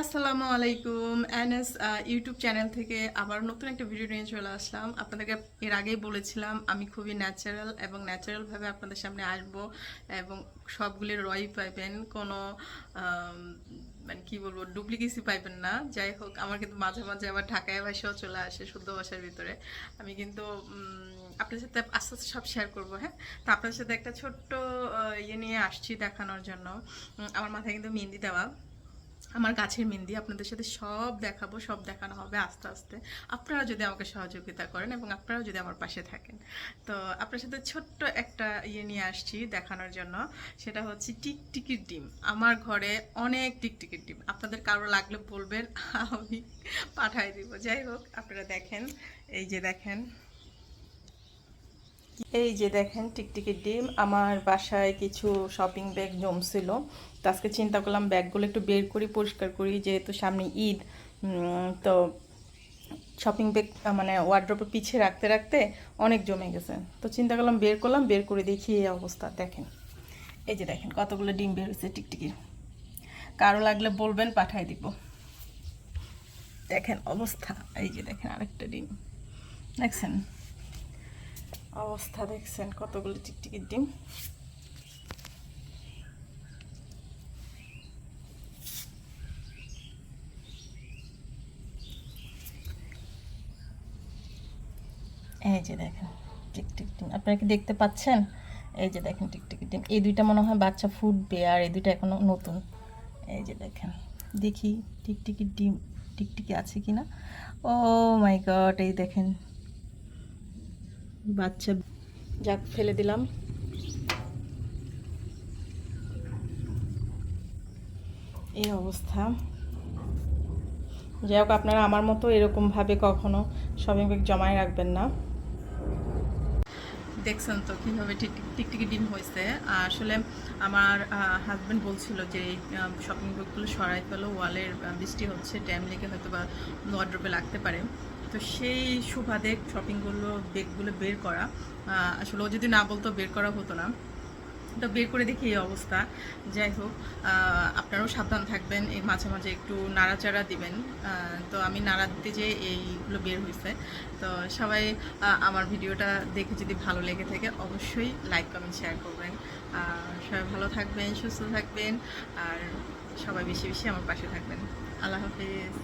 আসসালামু আলাইকুম। NS YouTube channel থেকে আবার নতুন একটা ভিডিও নিয়ে চলে আসলাম। আপনাদেরকে এর আগেই বলেছিলাম, আমি খুবই ন্যাচারাল এবং ন্যাচারালভাবে আপনাদের সামনে আসব এবং সবগুলি রয় পাইবেন। কোনো মানে কি বলব ডুপ্লিকেসি পাইবেন না। যাই হোক, আমার কিন্তু মাঝে মাঝে আবার ঢাকায় ভাষাও চলে আসে শুদ্ধ ভাষার ভিতরে। আমি কিন্তু আপনার সাথে আস্তে আস্তে সব শেয়ার করব হ্যাঁ? তো আপনার সাথে একটা ছোট্ট ইয়ে নিয়ে আসছি দেখানোর জন্য। আমার মাথায় কিন্তু মেহেন্দি দেওয়া। আমার গাছের মেহেন্দি আপনাদের সাথে সব দেখাবো, সব দেখানো হবে আস্তে আস্তে। আপনারা যদি আমাকে সহযোগিতা করেন এবং আপনারাও যদি আমার পাশে থাকেন। তো আপনার সাথে ছোট্ট একটা ইয়ে নিয়ে আসছি দেখানোর জন্য। সেটা হচ্ছে টিকটিকির ডিম। আমার ঘরে অনেক টিকটিকির ডিম। আপনাদের কারও লাগলে বলবেন, আমি পাঠাই দিব। যাই হোক, আপনারা দেখেন। এই যে দেখেন। এই যে দেখেন টিকটিকির ডিম, আমার বাসায় কিছু শপিং ব্যাগ জমছিল। তো আজকে চিন্তা করলাম ব্যাগগুলো একটু বের করি, পরিষ্কার করি, যেহেতু সামনে ঈদ। তো শপিং ব্যাগ মানে ওয়ার্ড্রপে পিছিয়ে রাখতে রাখতে অনেক জমে গেছে। তো চিন্তা করলাম বের করলাম, বের করে দেখি এই অবস্থা। দেখেন, এই যে দেখেন কতগুলো ডিম বের হয়েছে টিকটিকির। কারও লাগলে বলবেন পাঠাই দিব। দেখেন অবস্থা, এই যে দেখেন আরেকটা ডিম। দেখছেন? অবস্থা দেখছেন, কতগুলো টিকটিকির ডিম। এই যে দেখেন, টিকটিক ডিম। আপনারা কি দেখতে পাচ্ছেন? এই যে দেখেন টিকটিকির ডিম। এই দুইটা মনে হয় বাচ্চা ফুটবে আর এই দুইটা এখনও নতুন। এই যে দেখেন, দেখি টিকটিকির ডিম, টিকটিকি আছে কি না ও মাই গড এই দেখেন বাচ্চা। যাক, ফেলে দিলাম। এই অবস্থা। যাই হোক, আপনারা আমার মতো এরকমভাবে কখনো শপিং ব্যাগ জমায় রাখবেন না। দেখছেন তো কীভাবে টিকটিকি ডিম হয়েছে। আসলে আমার হাজব্যান্ড বলছিল যে এই শপিং ব্যাগগুলো সরাই ফেলো ওয়ালের বৃষ্টি হচ্ছে ড্যাম লেগে হয়তো বা ওয়ার্ড্রপে লাগতে পারে। তো সেই সুবাদে শপিংগুলো ব্যাগগুলো বের করা আসলে ও যদি না বলতো বের করা হতো না। তো বের করে দেখি এই অবস্থা। যাই হোক আপনারাও সাবধান থাকবেন, এই মাঝে মাঝে একটু নাড়াচাড়া দিবেন। তো আমি নাড়া দিতে যে এইগুলো বের হয়েছে তো সবাই আমার ভিডিওটা দেখে যদি ভালো লেগে থাকে, অবশ্যই লাইক, কমেন্ট, শেয়ার করবেন। সবাই ভালো থাকবেন, সুস্থ থাকবেন, আর সবাই বেশি বেশি আমার পাশে থাকবেন। আল্লাহ হাফিজ।